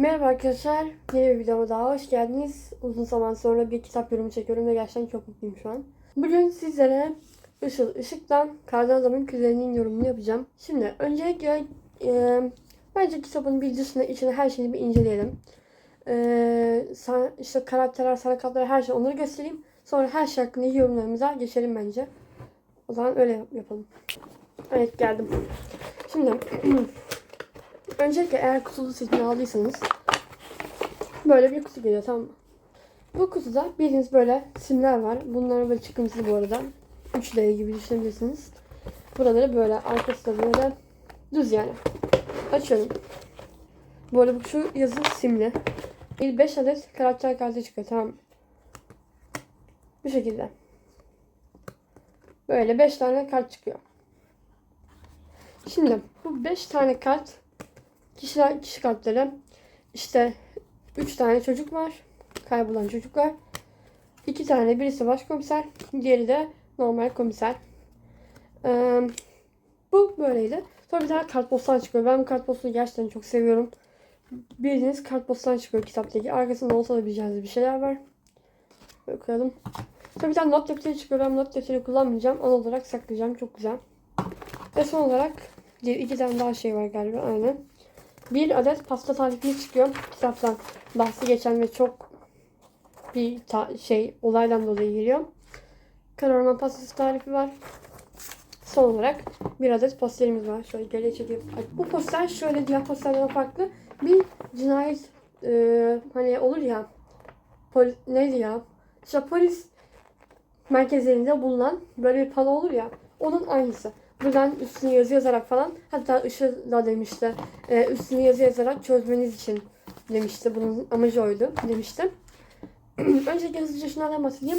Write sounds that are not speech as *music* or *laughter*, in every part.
Merhaba arkadaşlar, yeni bir videoma daha hoş geldiniz. Uzun zaman sonra bir kitap yorumu çekiyorum ve gerçekten çok mutluyum şu an. Bugün sizlere Işıl Işık'tan Kardan Adam'ın Kürelerinin yorumunu yapacağım. Şimdi öncelikle e, bence kitabın dışına içine her şeyini bir inceleyelim. E, san- işte karakterler, harekatlar her şey onları göstereyim. Sonra her şey hakkında yorumlarımıza geçelim bence. O zaman öyle yap- yapalım. Evet geldim. Şimdi *clears throat* Öncelikle eğer kutulu setini aldıysanız böyle bir kutu geliyor tamam mı? Bu kutuda bildiğiniz böyle simler var. Bunlar böyle çıkıntılı bu arada. 3D gibi düşünebilirsiniz. Buraları böyle arkası da böyle düz yani. Açıyorum. Bu arada şu yazı simli. Bir 5 adet karakter kartı çıkıyor tamam mı? Bu şekilde. Böyle 5 tane kart çıkıyor. Şimdi bu 5 tane kart kişiler kişi kartları işte 3 tane çocuk var. Kaybolan çocuklar. 2 tane birisi başkomiser, diğeri de normal komiser. Ee, bu böyleydi. Sonra bir tane kartpostal çıkıyor. Ben bu kartpostalı gerçekten çok seviyorum. Bildiğiniz kartpostal çıkıyor kitaptaki. Arkasında not alabileceğiniz bir şeyler var. Böyle. Sonra bir tane not defteri çıkıyor. Ben not defteri kullanmayacağım. An olarak saklayacağım. Çok güzel. Ve son olarak iki tane daha şey var galiba. Aynen. Bir adet pasta tarifi çıkıyor. Kitaptan bahsi geçen ve çok bir şey olaydan dolayı geliyor. Kararma pastası tarifi var. Son olarak bir adet posterimiz var. Şöyle geriye çekeyim. Bu poster şöyle diğer posterlerden farklı. Bir cinayet e, hani olur ya poli, neydi ya? İşte polis merkezlerinde bulunan böyle bir pano olur ya. Onun aynısı. Buradan üstüne yazı yazarak falan hatta Işıl da demişti. E, üstüne yazı yazarak çözmeniz için demişti. Bunun amacı oydu demişti. *clears throat* Öncelikle hızlıca şunlardan bahsedeyim.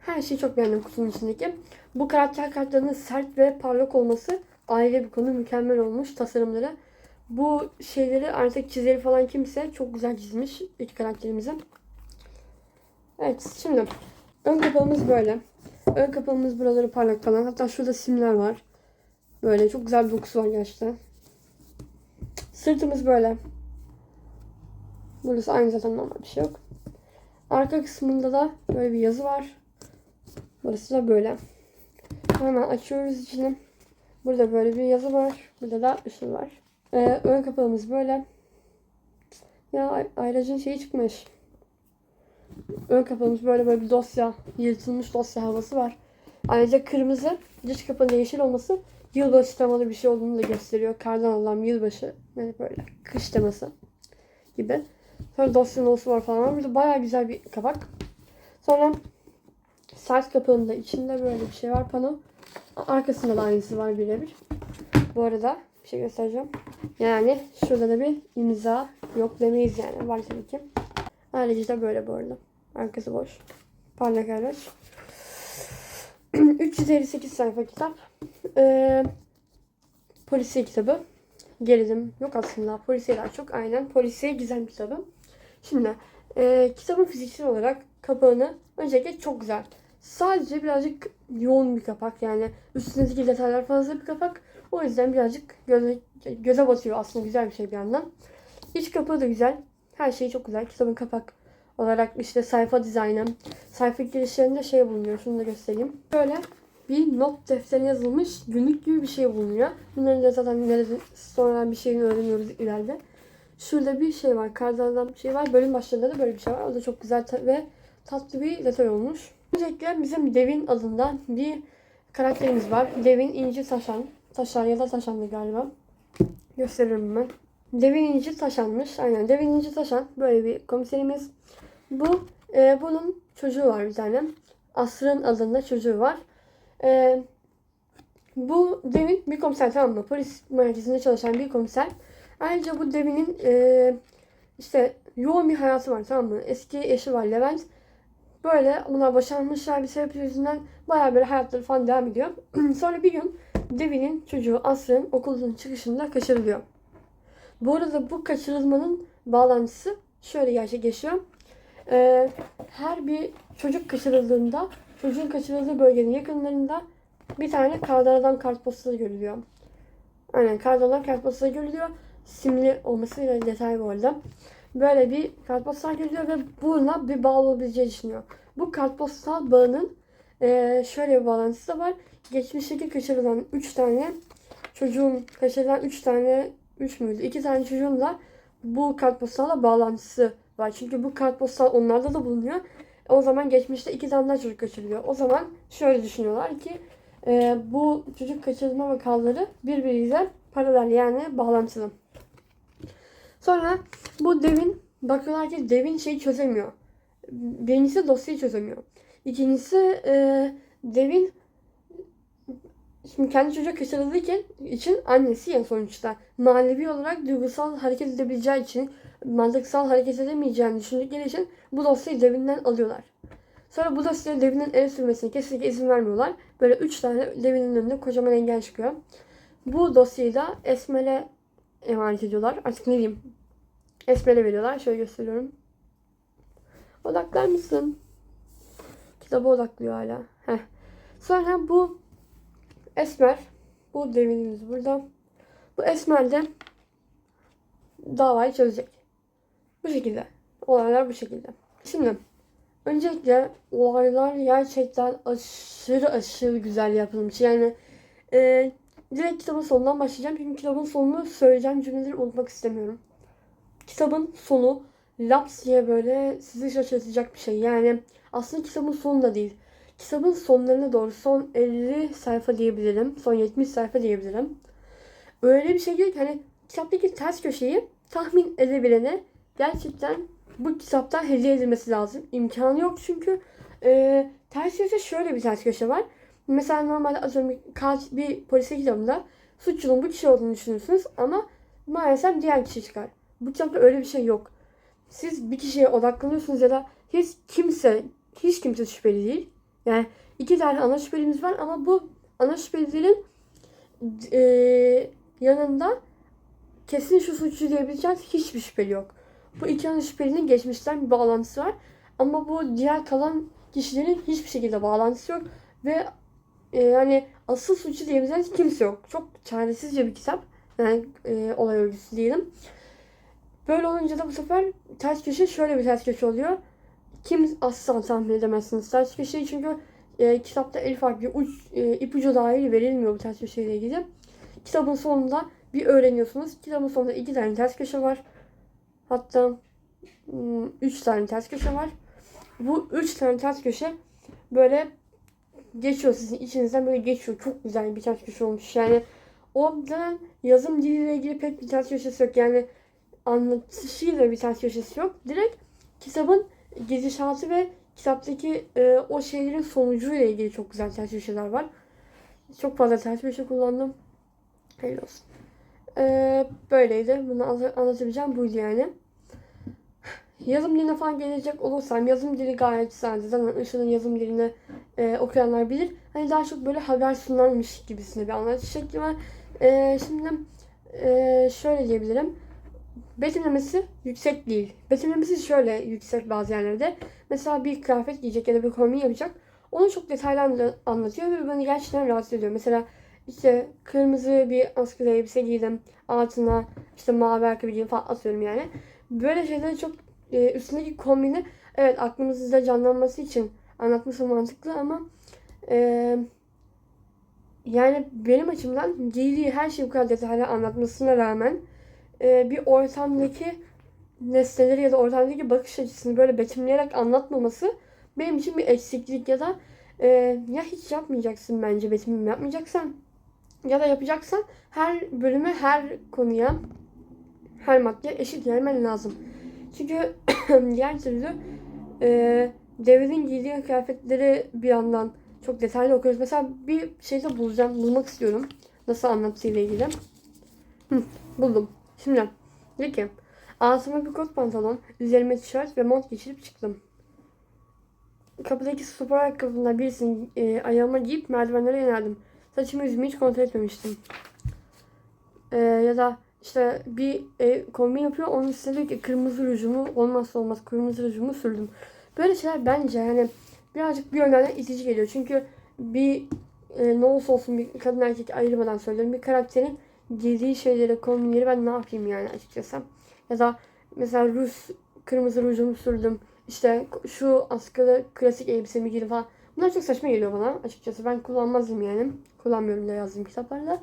Her şeyi çok beğendim kutunun içindeki. Bu karakter kartlarının sert ve parlak olması ayrı bir konu. Mükemmel olmuş tasarımları. Bu şeyleri artık çizeri falan kimse çok güzel çizmiş iki karakterimizi. Evet şimdi ön kapağımız böyle. Ön kapağımız buraları parlak falan. Hatta şurada simler var. Böyle çok güzel bir dokusu var gerçekten. Sırtımız böyle. Burası aynı zaten normal bir şey yok. Arka kısmında da böyle bir yazı var. Burası da böyle. Hemen açıyoruz içini. Burada böyle bir yazı var. Burada da ışıl var. Ee, ön kapağımız böyle. Ya ay- ayracın şeyi çıkmış. Ön kapağımız böyle böyle bir dosya, yırtılmış dosya havası var. Ayrıca kırmızı, dış kapağın yeşil olması yılbaşı temalı bir şey olduğunu da gösteriyor. Kardan Allah'ım yılbaşı. Yani böyle kış teması gibi. Sonra dosya nosu var falan. Burada bayağı güzel bir kapak. Sonra sert kapağında içinde böyle bir şey var pano. Arkasında da aynısı var birebir. Bu arada bir şey göstereceğim. Yani şurada da bir imza yok demeyiz yani. Var tabii ki. Ayrıca da böyle bu arada. Arkası boş. Parlak araç. *clears throat* 358 sayfa kitap. Ee, polisiye kitabı. Gerilim yok aslında. Polisiye daha çok. Aynen. Polisiye gizem kitabı. Şimdi e, kitabın fiziksel olarak kapağını öncelikle çok güzel. Sadece birazcık yoğun bir kapak yani üstündeki detaylar fazla bir kapak. O yüzden birazcık göze, göze batıyor aslında güzel bir şey bir yandan. İç kapağı da güzel. Her şey çok güzel. Kitabın kapak olarak işte sayfa dizaynı, sayfa girişlerinde şey bulunuyor. Şunu da göstereyim. Böyle bir not defterine yazılmış günlük gibi bir şey bulunuyor. Bunların da zaten nerede sonradan bir şeyini öğreniyoruz ileride. Şurada bir şey var. Kardan bir şey var. Bölüm başlarında da böyle bir şey var. O da çok güzel ve tatlı bir detay olmuş. Öncelikle bizim Devin adında bir karakterimiz var. Devin İnci Taşan. Taşan ya da Taşan'dı galiba. Gösteririm hemen. Devin İnci Taşan'mış. Aynen Devin İnci Taşan. Böyle bir komiserimiz. Bu e, bunun çocuğu var bir tane. Asrın adında çocuğu var. E, bu Devin bir komiser tamam mı? Polis merkezinde çalışan bir komiser. Ayrıca bu Devin'in e, işte yoğun bir hayatı var tamam mı? Eski eşi var Levent. Böyle bunlar boşanmışlar bir sebep yüzünden bayağı böyle hayatları falan devam ediyor. *clears throat* Sonra bir gün Devin'in çocuğu Asrın okulun çıkışında kaçırılıyor. Bu arada bu kaçırılmanın bağlantısı şöyle gerçekleşiyor. Ee, her bir çocuk kaçırıldığında çocuğun kaçırıldığı bölgenin yakınlarında bir tane kardan adam kartpostal görülüyor. Aynen kardan adam kartpostal görülüyor. Simli olmasıyla detay bu arada. böyle bir kartpostal geliyor ve buna bir bağlı olabileceği düşünüyor. Bu kartpostal bağının eee, şöyle bir bağlantısı da var. Geçmişteki kaçırılan 3 tane çocuğun kaçırılan 3 tane 3 müydü? 2 tane çocuğun da bu kartpostalla bağlantısı var. Çünkü bu kartpostal onlarda da bulunuyor. O zaman geçmişte iki tane daha çocuk kaçırılıyor. O zaman şöyle düşünüyorlar ki e, bu çocuk kaçırılma vakaları birbiriyle paralel yani bağlantılı. Sonra bu devin bakıyorlar ki devin şeyi çözemiyor. Birincisi dosyayı çözemiyor. İkincisi e, devin şimdi kendi çocuk kaçırıldığı için, için annesi ya sonuçta manevi olarak duygusal hareket edebileceği için mantıksal hareket edemeyeceğini düşündükleri için bu dosyayı devinden alıyorlar. Sonra bu dosyayı devinden ele sürmesine kesinlikle izin vermiyorlar. Böyle üç tane devinin önünde kocaman engel çıkıyor. Bu dosyayı da Esmer'e emanet ediyorlar. Artık ne diyeyim? Esmer'e veriyorlar. Şöyle gösteriyorum. Odaklar mısın? Kitaba odaklıyor hala. Heh. Sonra bu Esmer, bu devinimiz burada. Bu Esmer de davayı çözecek. Bu şekilde. Olaylar bu şekilde. Şimdi öncelikle olaylar gerçekten aşırı aşırı güzel yapılmış. Yani e, direkt kitabın sonundan başlayacağım. Çünkü kitabın sonunu söyleyeceğim cümleleri unutmak istemiyorum. Kitabın sonu laps diye böyle sizi şaşırtacak bir şey. Yani aslında kitabın sonu da değil. Kitabın sonlarına doğru son 50 sayfa diyebilirim. Son 70 sayfa diyebilirim. Öyle bir şey ki hani kitaptaki ters köşeyi tahmin edebilene gerçekten bu kitaptan hediye edilmesi lazım. İmkanı yok çünkü e, ters köşe şöyle bir ters köşe var. Mesela normalde bir, kaç, bir polise kitabında suçlunun bu kişi olduğunu düşünürsünüz ama maalesef diğer kişi çıkar. Bu kitapta öyle bir şey yok. Siz bir kişiye odaklanıyorsunuz ya da hiç kimse hiç kimse şüpheli değil. Yani iki tane ana şüphelimiz var ama bu ana şüphelilerin e, yanında kesin şu suçlu diyebileceğiz hiçbir şüpheli yok. Bu iki ana şüphelinin geçmişten bir bağlantısı var. Ama bu diğer kalan kişilerin hiçbir şekilde bağlantısı yok. Ve e, yani asıl suçlu diyebileceğiniz kimse yok. Çok çaresizce bir kitap. Yani e, olay örgüsü diyelim. Böyle olunca da bu sefer ters köşe şöyle bir ters köşe oluyor. Kim asla tahmin edemezsiniz ters köşeyi çünkü e, kitapta ufak bir uç, e, ipucu dahi verilmiyor bu ters köşeyle ilgili. Kitabın sonunda bir öğreniyorsunuz. Kitabın sonunda iki tane ters köşe var. Hatta ım, üç tane ters köşe var. Bu üç tane ters köşe böyle geçiyor sizin içinizden böyle geçiyor. Çok güzel bir ters köşe olmuş. Yani o dönem yazım diliyle ilgili pek bir ters köşesi yok. Yani anlatışıyla bir ters köşesi yok. Direkt kitabın gidişatı ve kitaptaki e, o şeylerin sonucuyla ilgili çok güzel ters köşeler var. Çok fazla ters köşe kullandım. Hayırlı olsun. Ee, böyleydi. Bunu anla- anlatabileceğim buydu yani. Yazım diline falan gelecek olursam yazım dili gayet güzeldi. Zaten Işıl'ın yazım dilini e, okuyanlar bilir. Hani daha çok böyle haber sunarmış gibisine bir anlatış şekli var. E, şimdi e, şöyle diyebilirim. Betimlemesi yüksek değil. Betimlemesi şöyle yüksek bazı yerlerde. Mesela bir kıyafet giyecek ya da bir kombin yapacak. Onu çok detaylı anla- anlatıyor ve beni gerçekten rahatsız ediyor. Mesela işte kırmızı bir askılı elbise giydim. Altına işte mavi ayakkabı giydim falan atıyorum yani. Böyle şeyleri çok e, üstündeki kombini evet aklımızda canlanması için anlatması mantıklı ama e, yani benim açımdan giydiği her şeyi bu kadar detaylı anlatmasına rağmen e, bir ortamdaki nesneleri ya da ortamdaki bakış açısını böyle betimleyerek anlatmaması benim için bir eksiklik ya da e, ya hiç yapmayacaksın bence betimleme yapmayacaksan ya da yapacaksan her bölüme her konuya her maddeye eşit vermen lazım. Çünkü *clears throat* diğer türlü e, devrin giydiği kıyafetleri bir yandan çok detaylı okuyoruz. Mesela bir şeyde bulacağım, bulmak istiyorum. Nasıl anlattığıyla ilgili. Hı, buldum. Şimdi diyor ki altıma bir kot pantolon, üzerime tişört ve mont geçirip çıktım. Kapıdaki spor ayakkabımla birisini e, ayağıma giyip merdivenlere yöneldim. Saçımı yüzümü hiç kontrol etmemiştim. E, ya da işte bir e, kombin yapıyor. Onun üstüne diyor ki kırmızı rujumu olmazsa olmaz kırmızı rujumu sürdüm. Böyle şeyler bence yani birazcık bir yönden itici geliyor. Çünkü bir e, ne olursa olsun bir kadın erkek ayırmadan söylüyorum. Bir karakterin giydiği şeyleri, kombinleri ben ne yapayım yani açıkçası. Ya da mesela ruj, kırmızı rujumu sürdüm. İşte şu askılı klasik elbisemi giydim falan. Bunlar çok saçma geliyor bana açıkçası. Ben kullanmazdım yani. Kullanmıyorum da yazdığım kitaplarda.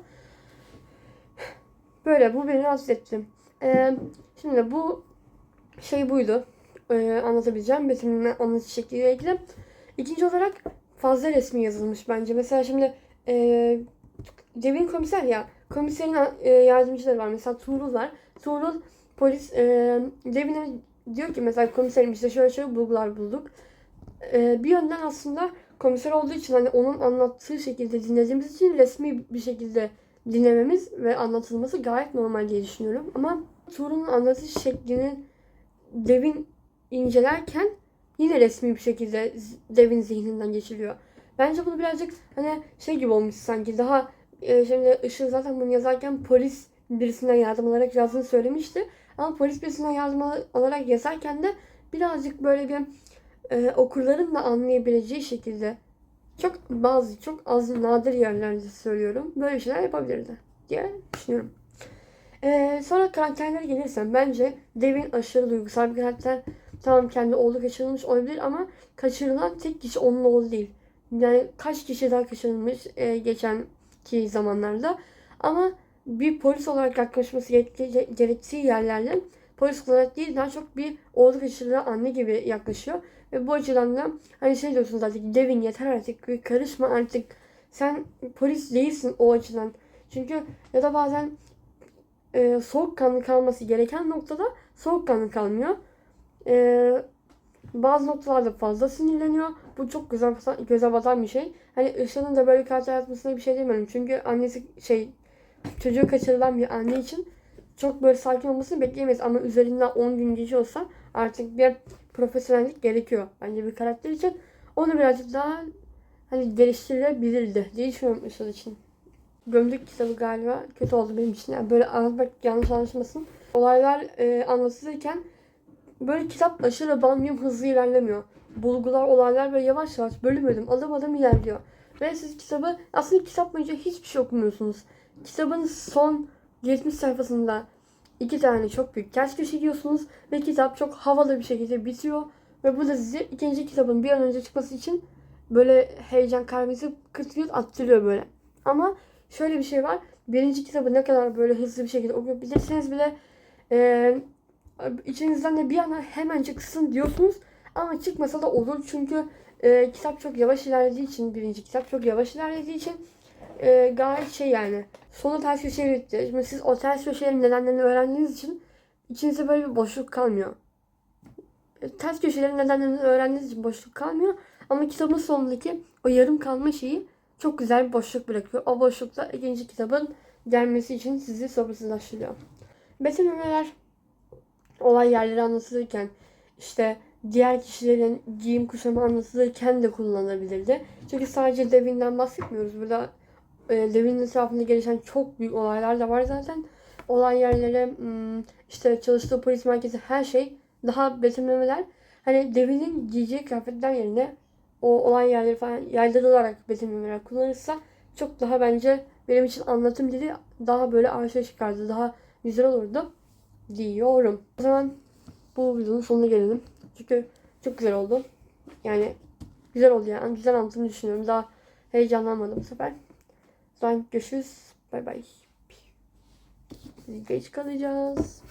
Böyle bu beni rahatsız etti. Ee, şimdi bu şey buydu. Ee, anlatabileceğim betimleme anlatış şekliyle ilgili. İkinci olarak fazla resmi yazılmış bence. Mesela şimdi e, Devin komiser ya. Komiserin e, yardımcıları var. Mesela Tuğrul var. Tuğrul polis e, Devin'e diyor ki mesela komiserim işte şöyle şöyle bulgular bulduk. E, bir yönden aslında komiser olduğu için hani onun anlattığı şekilde dinlediğimiz için resmi bir şekilde dinlememiz ve anlatılması gayet normal diye düşünüyorum. Ama Tuğrul'un anlatış şeklini Devin incelerken yine resmi bir şekilde Devin zihninden geçiliyor. Bence bunu birazcık hani şey gibi olmuş sanki daha e, şimdi Işıl zaten bunu yazarken polis birisinden yardım alarak yazdığını söylemişti. Ama polis birisinden yardım al- alarak yazarken de birazcık böyle bir e, okurların da anlayabileceği şekilde çok bazı çok az nadir yerlerde söylüyorum. Böyle şeyler yapabilirdi diye düşünüyorum. E, sonra karakterlere gelirsem bence Devin aşırı duygusal bir karakter. Tamam kendi oğlu kaçırılmış olabilir ama kaçırılan tek kişi onun oğlu değil. Yani kaç kişi daha kaçırılmış e, geçenki zamanlarda. Ama bir polis olarak yaklaşması gerektiği yerlerde polis olarak değil daha çok bir oğlu kaçırılan anne gibi yaklaşıyor. Ve bu açıdan da hani şey diyorsunuz artık Devin yeter artık bir karışma artık sen polis değilsin o açıdan. Çünkü ya da bazen e, soğukkanlı kalması gereken noktada soğukkanlı kalmıyor. E, bazı noktalarda fazla sinirleniyor. Bu çok güzel göze batan bir şey. Hani Işıl'ın da böyle karakter yazmasına bir şey demiyorum. Çünkü annesi şey çocuğu kaçırılan bir anne için çok böyle sakin olmasını bekleyemeyiz. Ama üzerinden 10 gün geçiyorsa artık bir profesyonellik gerekiyor. Bence bir karakter için. Onu birazcık daha hani geliştirilebilirdi diye düşünüyorum Işıl için. Gömlek kitabı galiba kötü oldu benim için. Yani böyle anlatmak yanlış anlaşılmasın. Olaylar e, anlatılırken böyle kitap aşırı bamyum hızlı ilerlemiyor. Bulgular, olaylar böyle yavaş yavaş bölüm bölüm adım adım ilerliyor. Ve siz kitabı aslında kitap boyunca hiçbir şey okumuyorsunuz. Kitabın son 70 sayfasında iki tane çok büyük ters köşe giyiyorsunuz ve kitap çok havalı bir şekilde bitiyor. Ve bu da sizi ikinci kitabın bir an önce çıkması için böyle heyecan kalbinizi kırtıyor, attırıyor böyle. Ama şöyle bir şey var. Birinci kitabı ne kadar böyle hızlı bir şekilde okuyabilirseniz bile eee içinizden de bir ana hemen çıksın diyorsunuz. Ama çıkmasa da olur çünkü e, kitap çok yavaş ilerlediği için birinci kitap çok yavaş ilerlediği için e, gayet şey yani sonu ters köşeye bitti. Şimdi siz o ters köşelerin nedenlerini öğrendiğiniz için içinizde böyle bir boşluk kalmıyor. E, ters köşelerin nedenlerini öğrendiğiniz için boşluk kalmıyor. Ama kitabın sonundaki o yarım kalma şeyi çok güzel bir boşluk bırakıyor. O boşlukta ikinci kitabın gelmesi için sizi sabırsızlaştırıyor. Betimlemeler olay yerleri anlatılırken işte diğer kişilerin giyim kuşamı anlatılırken de kullanılabilirdi. Çünkü sadece Devin'den bahsetmiyoruz. Burada e, Devin'in etrafında gelişen çok büyük olaylar da var zaten. Olay yerleri, hmm, işte çalıştığı polis merkezi her şey daha betimlemeler. Hani Devin'in giyeceği kıyafetler yerine o olay yerleri falan yerleri olarak betimlemeler kullanırsa çok daha bence benim için anlatım dili daha böyle arşa çıkardı. Daha güzel olurdu diyorum. O zaman bu videonun sonuna gelelim. Çünkü çok güzel oldu. Yani güzel oldu yani. Güzel anlattığımı düşünüyorum. Daha heyecanlanmadım bu sefer. O zaman görüşürüz. Bay bay. Geç kalacağız.